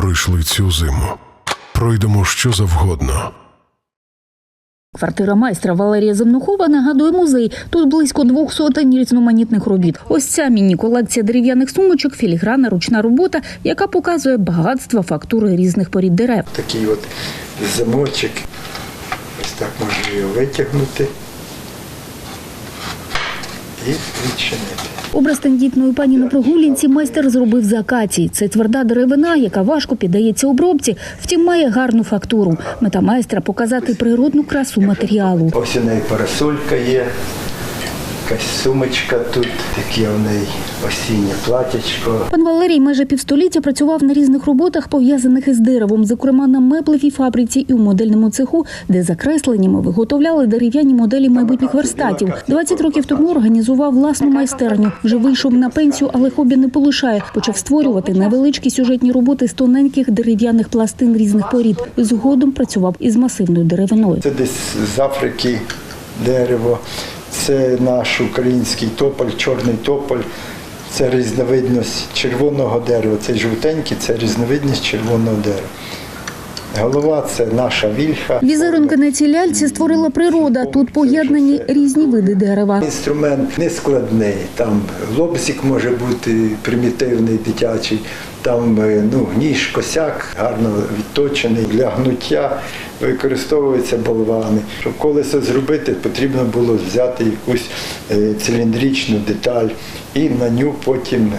пройшли цю зиму. Пройдемо що завгодно. Квартира майстра Валерія Земнухова нагадує музей. Тут близько двох сотень різноманітних робіт. Ось ця міні-колекція дерев'яних сумочок, філіграна, ручна робота, яка показує багатство фактури різних порід дерев. Такий от замочок. Ось так можна його витягнути Образ тендітної пані на прогулянці майстер зробив з акації. Це тверда деревина, яка важко піддається обробці, втім має гарну фактуру. Мета майстра показати природну красу матеріалу. Ось у парасолька є, якась сумочка тут, таке у неї осіннє платячко. Пан Валерій майже півстоліття працював на різних роботах, пов'язаних із деревом, зокрема на меблевій фабриці і у модельному цеху, де за кресленнями виготовляли дерев'яні моделі майбутніх верстатів. 20 років тому організував власну майстерню. Вже вийшов на пенсію, але хобі не полишає. Почав створювати невеличкі сюжетні роботи з тоненьких дерев'яних пластин різних порід. Згодом працював із масивною деревиною. Це десь з Африки дерево. Це наш український тополь, чорний тополь. Це різновидність червоного дерева. Це жовтенький, це різновидність червоного дерева. Голова це наша вільха. Візерунки на цій ляльці створила природа. Тут поєднані різні види дерева. Інструмент не складний. Там лобзик може бути примітивний, дитячий, там е, ну, ніж, косяк гарно відточений. Для гнуття використовуються болвани. Щоб колесо зробити, потрібно було взяти якусь е, циліндричну деталь і на ню потім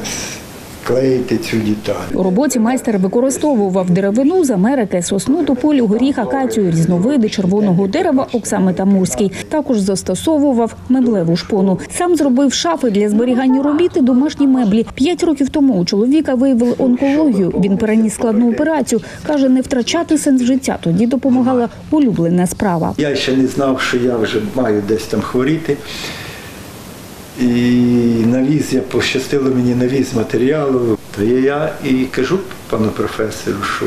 клеїти цю деталь. У роботі майстер використовував деревину з Америки, сосну, тополю, горіх, акацію, різновиди червоного дерева, оксами та мурський. Також застосовував меблеву шпону. Сам зробив шафи для зберігання робіт і домашні меблі. П'ять років тому у чоловіка виявили онкологію. Він переніс складну операцію. каже, не втрачати сенс життя. Тоді допомагала улюблена справа. Я ще не знав, що я вже маю десь там хворіти. І навіз, я пощастило мені навіз матеріалу. Я і кажу пану професору, що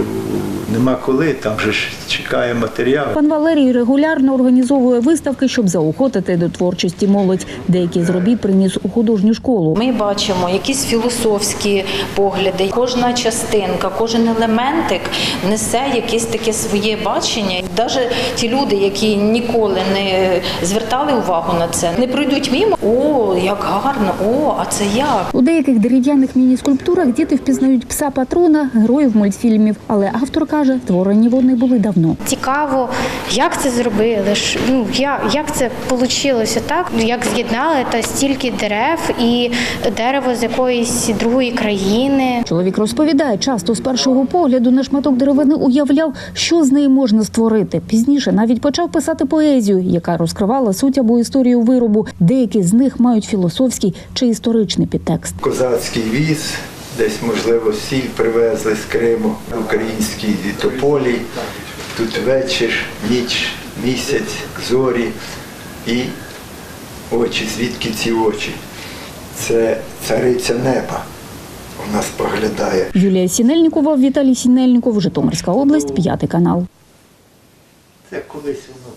нема коли, там же ж чекає матеріал. Пан Валерій регулярно організовує виставки, щоб заохотити до творчості молодь. Деякі з робіт приніс у художню школу. Ми бачимо якісь філософські погляди. Кожна частинка, кожен елементик несе якесь таке своє бачення. Навіть ті люди, які ніколи не звертали увагу на це, не пройдуть мимо. О, як гарно! О, а це як? У деяких дерев'яних міні-скульптурах діти впізнають пса патрона, героїв мультфільмів. Але автор каже, створені вони були давно. Цікаво, як це зробили, ну, як, як це вийшло так, як з'єднали та стільки дерев і дерево з якоїсь другої країни. Чоловік розповідає, часто з першого погляду на шматок деревини уявляв, що з неї можна створити. Пізніше навіть почав писати поезію, яка розкривала суть або історію виробу. Деякі з них мають філософський чи історичний підтекст. Козацький віз, десь, можливо, сіль привезли з Криму, українські тополі. Тут вечір, ніч, місяць, зорі і очі. Звідки ці очі? Це цариця неба. У нас поглядає. Юлія Сінельникова, Віталій Сінельников, Житомирська область, п'ятий канал. Це колись воно